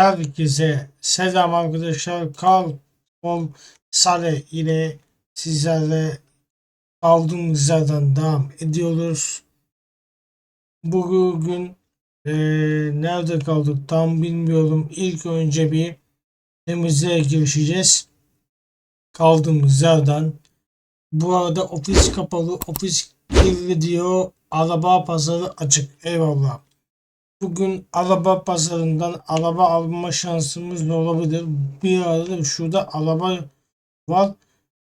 Herkese selam arkadaşlar. Kal Ol Sale ile sizlerle kaldığımız yerden devam ediyoruz. Bugün eee, nerede kaldık tam bilmiyorum. İlk önce bir temizliğe girişeceğiz. Kaldığımız yerden. Bu arada ofis kapalı, ofis kirli diyor. Araba pazarı açık. Eyvallah. Bugün araba pazarından araba alma şansımız da olabilir. Bir arada şurada araba var.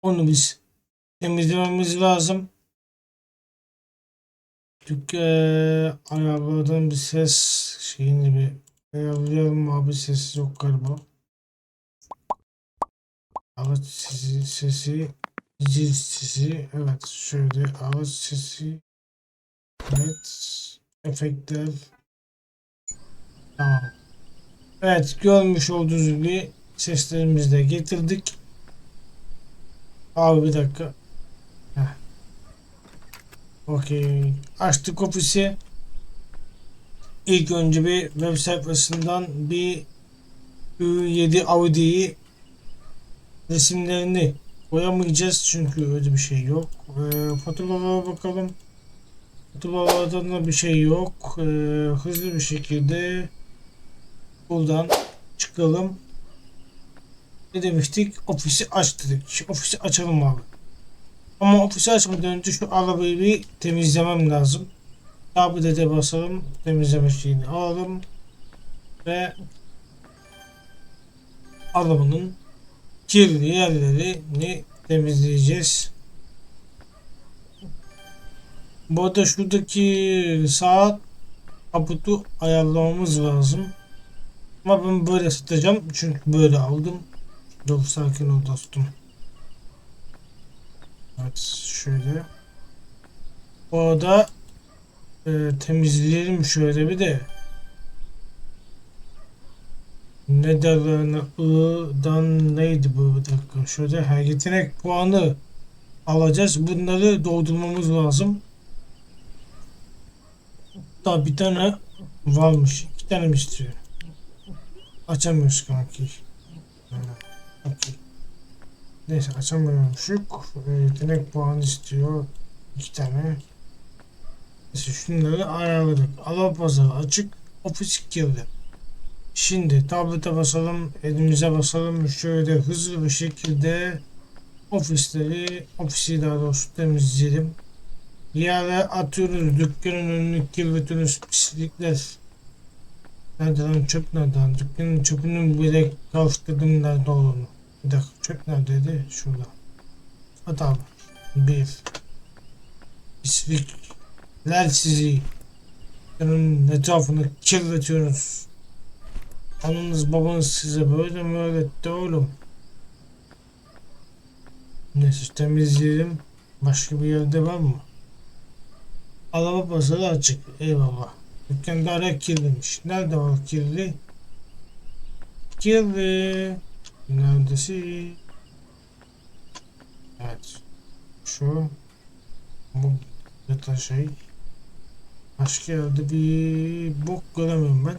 Onu biz temizlememiz lazım. Çünkü eee, arabadan bir ses şeyini bir ayarlayalım abi sesi yok galiba. Araç sesi, sesi, zil sesi, evet şöyle araç sesi, evet, efektler, Tamam. Evet görmüş olduğunuz gibi seslerimizi de getirdik. Abi bir dakika. Okey. Açtık ofisi. İlk önce bir web sayfasından bir Ü7 Audi'yi resimlerini koyamayacağız çünkü öyle bir şey yok. Ee, faturalara bakalım. Faturalardan da bir şey yok. Ee, hızlı bir şekilde Buradan çıkalım. Ne demiştik? Ofisi aç dedik. Şu ofisi açalım abi. Ama ofisi açmadan önce şu arabayı bir temizlemem lazım. Tablet'e basalım. Temizleme şeyini alalım. Ve arabanın kirli yerlerini temizleyeceğiz. Bu arada şuradaki saat kaputu ayarlamamız lazım. Ama ben böyle satacağım çünkü böyle aldım. Dur sakin ol dostum. Evet şöyle. Bu arada e, temizleyelim şöyle bir de. Ne derler? I'dan neydi bu bir dakika. Şöyle her yetenek puanı alacağız. Bunları doldurmamız lazım. Daha bir tane varmış. İki tane mi istiyor? Açamıyoruz kanki. Okey. Neyse açamıyormuşuk. Ee, yetenek puanı istiyor. iki tane. Neyse şunları ayarladık. Alab pazarı açık. Ofis kirli. Şimdi tablete basalım. Elimize basalım. Şöyle hızlı bir şekilde ofisleri, ofisi daha doğrusu temizleyelim. Yere atıyoruz. Dükkanın önünü kirletiyoruz. Pislikler. Nerede lan çöp nerede lan? Dükkanın çöpünü bile kavuşturdum nerede olduğunu. Bir dakika çöp neredeydi? Şurada. Abi. Bir. İsvikler sizi. Dükkanın etrafını kirletiyorsunuz. Ananız babanız size böyle mi öğretti oğlum? Neyse temizleyelim. Başka bir yerde var mı? Araba pazarı açık. Eyvallah. Dükkanda ara kirliymiş. Nerede var kirli? Kirli. Neredesin? Evet. Şu. Bu yatan şey. Başka yerde bir bok göremiyorum ben.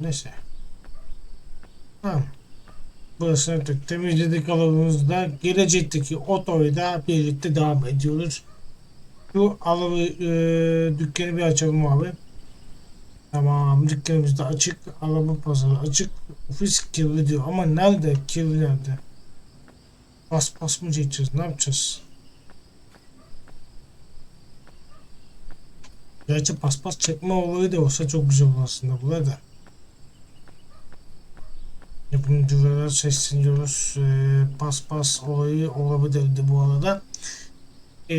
Neyse. Tamam. Burası artık temizledik alanımızda. Gelecekteki otoyu da birlikte devam ediyoruz. Şu alı e, dükkanı bir açalım abi. Tamam dükkanımız da açık. Araba pazarı açık. Ofis kirli diyor ama nerede? Kirli nerede? Bas bas mı çekeceğiz? Ne yapacağız? Gerçi paspas çekme olayı da olsa çok güzel olur aslında burada. Yapımcılara sesleniyoruz. Ee, paspas olayı olabilirdi bu arada e,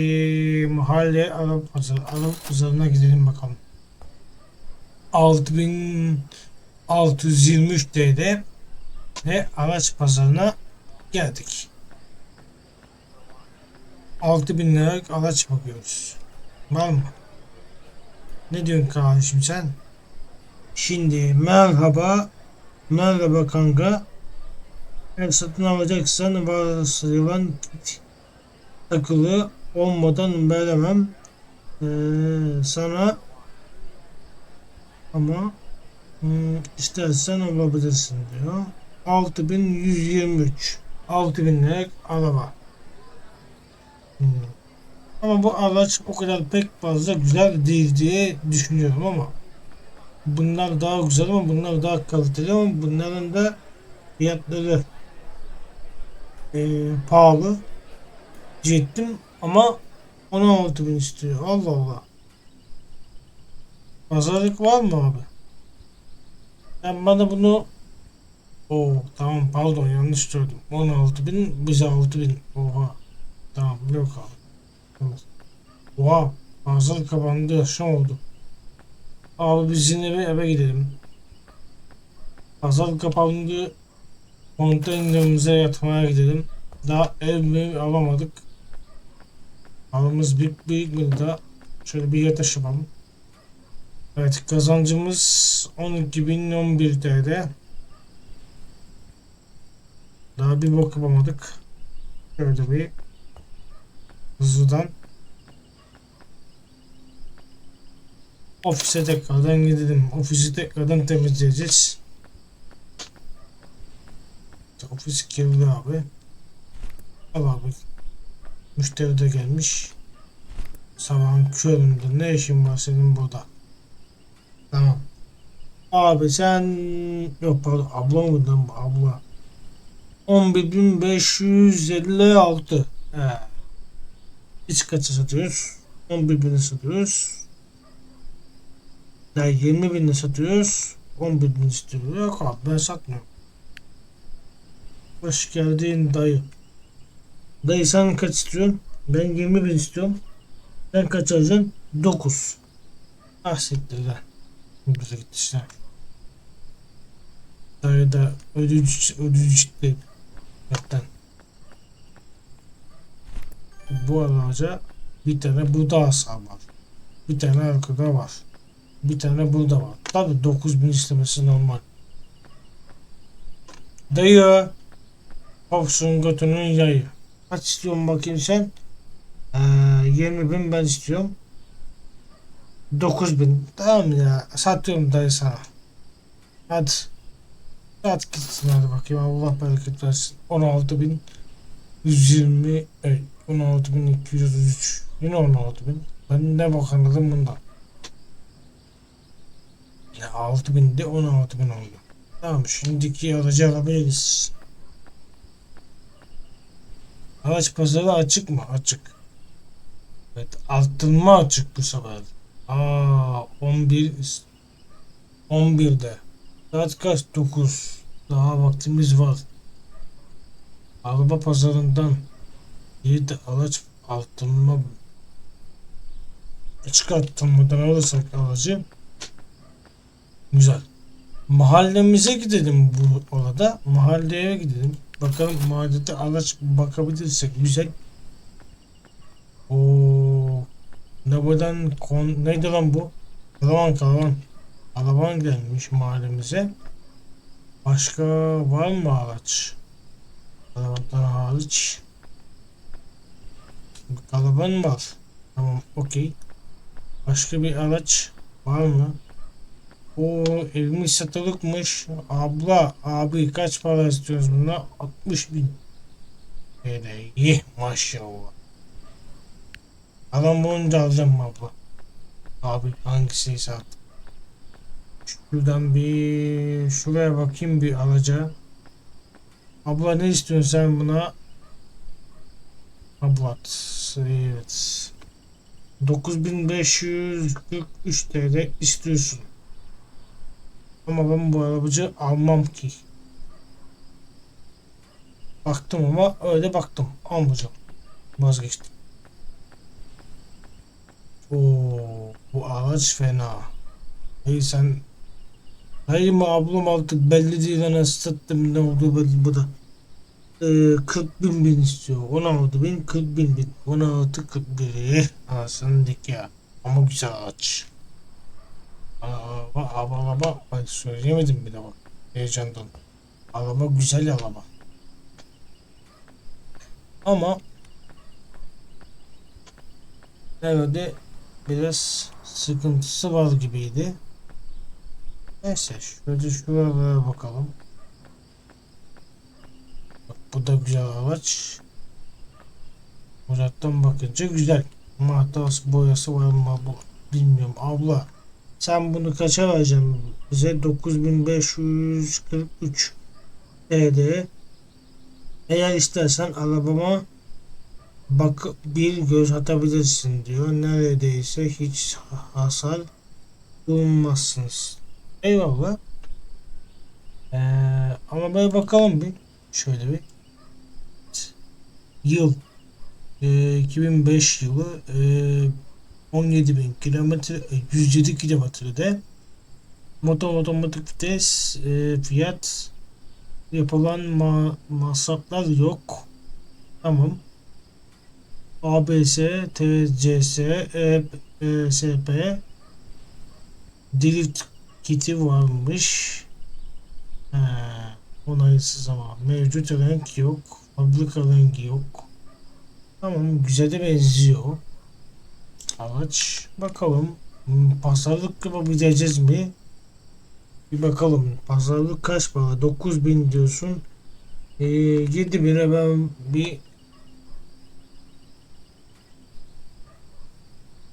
mahalle Arap pazarı, Arap pazarına gidelim bakalım. 6623 TL ve araç pazarına geldik. 6000 liralık araç bakıyoruz. Var mı? Ne diyorsun kardeşim sen? Şimdi merhaba merhaba kanka eğer satın alacaksan varsayılan takılı olmadan veremem. Ee, sana ama Hmm, istersen alabilirsin diyor. 6123. 6000 liralık araba. Hmm. Ama bu araç o kadar pek fazla güzel değil diye düşünüyorum ama bunlar daha güzel ama bunlar daha kaliteli ama bunların da fiyatları eee, pahalı diyecektim ama 16 bin istiyor. Allah Allah. Pazarlık var mı abi? Ben bana bunu o tamam pardon yanlış söyledim. 16 bin bize 6 bin. Oha. Tamam yok abi. Oha. Pazarlık kapandı. Akşam oldu. Abi biz yine bir eve gidelim. Pazarlık kapandı. Konteynerimize yatmaya gidelim. Daha ev mi alamadık. Alımız büyük mi daha şöyle bir yataş yapalım. Evet kazancımız 12.011 TL. Daha bir bok yapamadık. Şöyle bir hızlıdan ofise tekrardan gidelim. Ofisi tekrardan temizleyeceğiz. Ofis kirli abi. Al abi. Müşteri de gelmiş. Sabahın köründe ne işin var senin burada? Tamam. Abi sen yok pardon abla mıydın bu abla? 11.556 He. İç kaça satıyoruz? 11.000'e satıyoruz. Ya 20.000'e satıyoruz. 11.000 istiyor. Yok abi ben satmıyorum. Hoş geldin dayı. Dayı sen kaç istiyorsun? Ben 20.000 istiyorum. Sen kaç alacaksın? 9. Ah siktir lan. Bize gitti işte. Dayı da ödücü, ödücü çıktı. Yaptan. Bu araca bir tane burada hasar var. Bir tane arkada var. Bir tane burada var. Tabi 9000 istemesi normal. Dayı. Kopsun götünün yayı. Kaç istiyorsun bakayım sen? Ee, 20 bin ben istiyorum. 9000. Tamam ya. Satıyorum dayı sana. Hadi. Sat gitsin hadi bakayım. Allah bereket versin. 16 bin 120 evet, 16.233 Yine 16.000 Ben ne bak anladım bundan Ya 6.000 de 16.000 oldu Tamam şimdiki aracı alabiliriz Araç pazarı açık mı? Açık Evet arttırma açık bu sefer Aa 11 11'de Saat kaç? 9 Daha vaktimiz var Araba pazarından bir de araç arttırma açık arttırmadan alırsak aracı güzel. Mahallemize gidelim bu orada. Mahalleye gidelim. Bakalım mahallede araç bakabilirsek güzel. O Nebadan kon neydi lan bu? Karavan karavan. Karavan gelmiş mahallemize. Başka var mı araç? Karavandan hariç. Karavan var. Tamam okey. Başka bir araç var mı? O evimiz satılıkmış. Abla abi kaç para istiyoruz buna? 60 bin. TL. Yeh maşallah. Adam bulunca alacağım mı abla? Abi hangisiyse artık. Şuradan bir şuraya bakayım bir araca. Abla ne istiyorsun sen buna? Ablat. Evet. 9543 TL istiyorsun. Ama ben bu arabacı almam ki. Baktım ama öyle baktım. Almayacağım. Vazgeçtim. Oo, bu araç fena. Hey sen Hayır mı ablam artık belli değil anasını sattım ne oldu belli bu da. Ee, 40 bin bin istiyor. 16 bin 40 bin bin. 16 41. Anasını dik ya. Ama güzel aç. Araba araba. Ay söyleyemedim bile bak. Heyecandan. Araba güzel araba. Ama evet biraz sıkıntısı var gibiydi. Neyse şöyle şuralara bakalım. Bak bu da güzel araç. Uzaktan bakınca güzel. Ama boyası var mı bu bilmiyorum. Abla sen bunu kaça vereceksin bize? 9543 TL. Eğer istersen arabama bak bir göz atabilirsin diyor. Neredeyse hiç hasar bulunmazsınız. Eyvallah. Ee, ama böyle bakalım bir. Şöyle bir. Yıl. Ee, 2005 yılı. Ee, 17 bin kilometre, e, 107 kilometrede. Motor otomatik vites, e, fiyat, yapılan ma masraflar yok. Tamam. ABS, TCS, E, ESP, Drift kiti varmış. He, onaysız ama mevcut renk yok. Fabrika rengi yok. Tamam güzel de benziyor. Araç. Bakalım. Hmm, Pazarlık yapabileceğiz mi? Bir bakalım. Pazarlık kaç para? 9000 diyorsun. Ee, 7000'e ben bir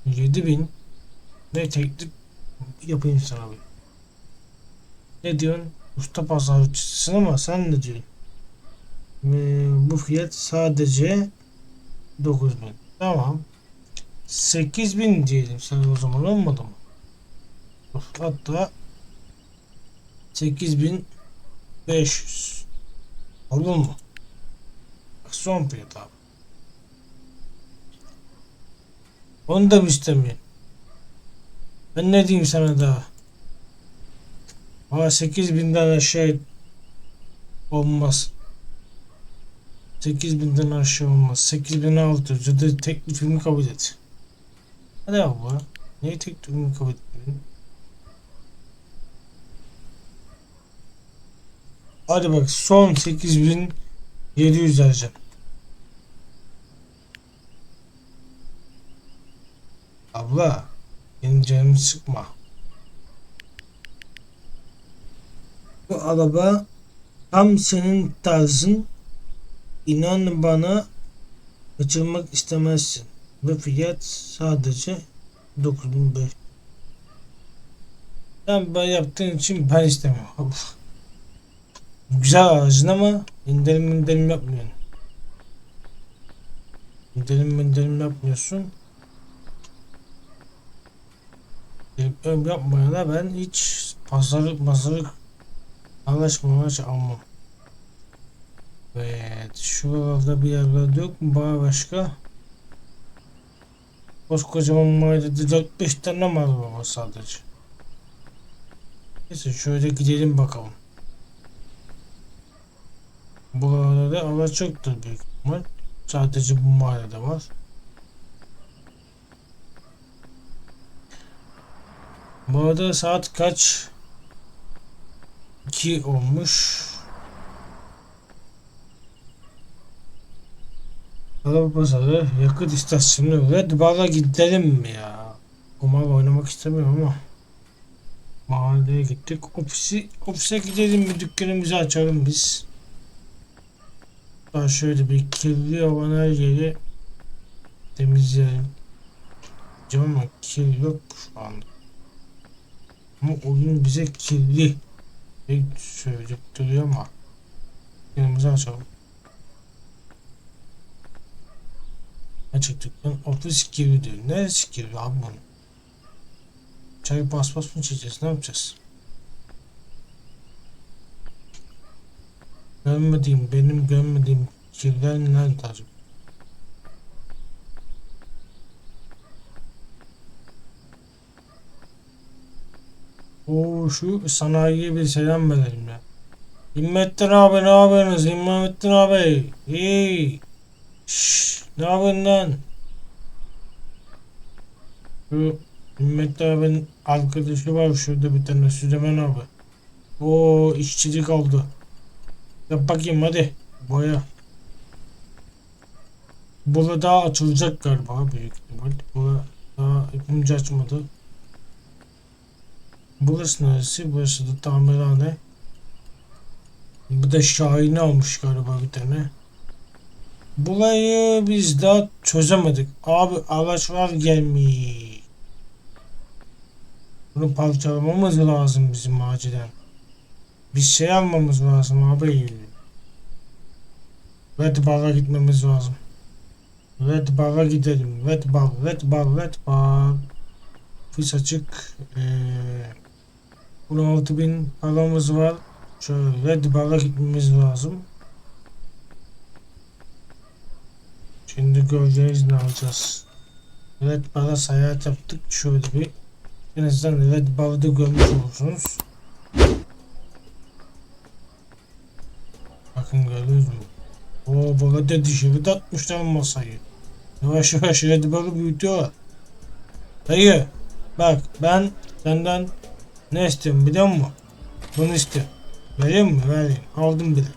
7000 ne teklif yapayım sana bir. Ne diyorsun? Usta pazarcısın ama sen ne diyorsun? Ee, bu fiyat sadece 9000. Tamam. 8000 diyelim sen o zaman olmadı mı? Hatta 8500 olur mu? Son fiyat abi. Onu da mı istemiyorsun? Ben ne diyeyim sana daha? Aa 8000'den aşağı olmaz. 8000'den aşağı olmaz. 8600 ya da teklifimi kabul et. Hadi abla. Neyi teklifimi kabul etmiyorsun? Hadi bak son 8700 vereceğim. Abla benim canımı sıkma. Bu araba tam senin tarzın. İnan bana kaçırmak istemezsin. Ve fiyat sadece 9500. Sen böyle yaptığın için ben istemiyorum. Güzel aracın ama indirim indirim yapmıyorsun. İndirim indirim yapmıyorsun. İndirim yapmayana ben hiç pazarlık pazarlık anlaşmamış almam. Evet, şuralarda bir yerlerde yok mu? Bana başka? Koskocaman mahallede 4-5 tane mal var sadece. Neyse şöyle gidelim bakalım. Buralarda da araç yoktur büyük ihtimal. Sadece bu mahallede var. Bu arada saat kaç? 2 olmuş. Araba pazarı yakıt istasyonu Red Bar'a gidelim mi ya? Kumar oynamak istemiyorum ama. Mahalleye gittik. Ofisi, ofise gidelim bir dükkanımızı açalım biz. Daha şöyle bir kirli olan her yeri temizleyelim. Diyeceğim ama kir yok şu anda. Ama oyun bize kirli. Ne söyleyip duruyor ama. Dükkanımızı açalım. Açık dükkan ofis gibi diyor. Neresi gibi abi bunun? Çay bas bas mı içeceğiz? Ne yapacağız? Görmediğim, benim görmediğim kirler nerede acaba? Oo şu sanayiye bir selam verelim ya. Himmettin abi ne yapıyorsunuz? Himmettin abi. İyi. Şşş, ne yapıyorsun lan? Şu Himmettin abinin arkadaşı var şurada bir tane Süleyman abi. O işçilik oldu. Yap bakayım hadi. Boya. Burada daha açılacak galiba büyük ihtimal. Burada daha yapımcı açmadı. Burası neresi? Burası da tamirhane. Bu da Şahin'i almış galiba bir tane. Burayı biz daha çözemedik. Abi araçlar gelmiş. Bunu parçalamamız lazım bizim acilen. Bir şey almamız lazım abi. Red Bar'a gitmemiz lazım. Red Bar'a gidelim. Red Bar, Red Bar, Red Bar. Fis açık. Ee, 16 bin paramız var. Şöyle Red Bar'a gitmemiz lazım. Şimdi göreceğiz ne alacağız. Red Bar'a seyahat yaptık. Şöyle bir en azından Red Bar'ı görmüş olursunuz. Bakın görüyoruz mu? Oo burada dışarıda atmışlar masayı. Yavaş yavaş Red Bar'ı büyütüyorlar. Dayı bak ben senden ne istiyorum biliyor musun? Bunu istiyorum. Vereyim mi? Vereyim. Aldım bile.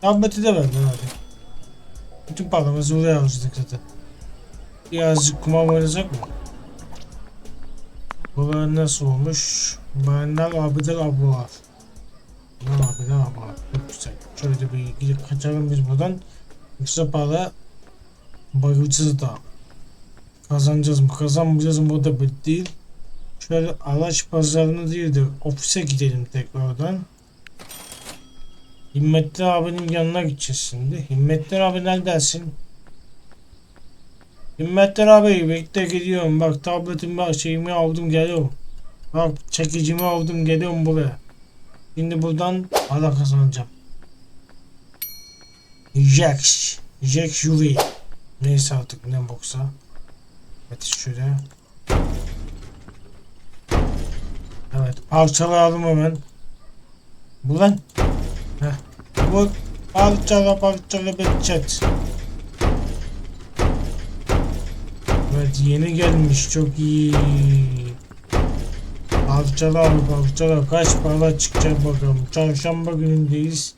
Tableti de verdim hadi. Bütün paramızı oraya harcadık zaten. Birazcık kumar oynayacak mı? Buralar nasıl olmuş? Bayanlar abiler ablalar. Ne abiler ablalar. Çok güzel. Şöyle bir gidip kaçalım biz buradan. Yoksa para bayılacağız da. Kazanacağız mı kazanmayacağız mı o da belli değil. Şöyle araç pazarına değil de ofise gidelim tekrardan. Himmetli abinin yanına gideceğiz şimdi. Himmetli abi neredesin? Himmetli abi bekle gidiyorum. Bak tabletimi şeyimi aldım geliyorum. Bak çekicimi aldım geliyorum buraya. Şimdi buradan para kazanacağım. Jax. Jax Jury. Neyse artık ne boksa. Evet şöyle. Evet parçalayalım hemen. Bu lan. Bu parçala parçala bitecek. Evet yeni gelmiş çok iyi. Parçala parçala kaç para çıkacak bakalım. Çarşamba günündeyiz.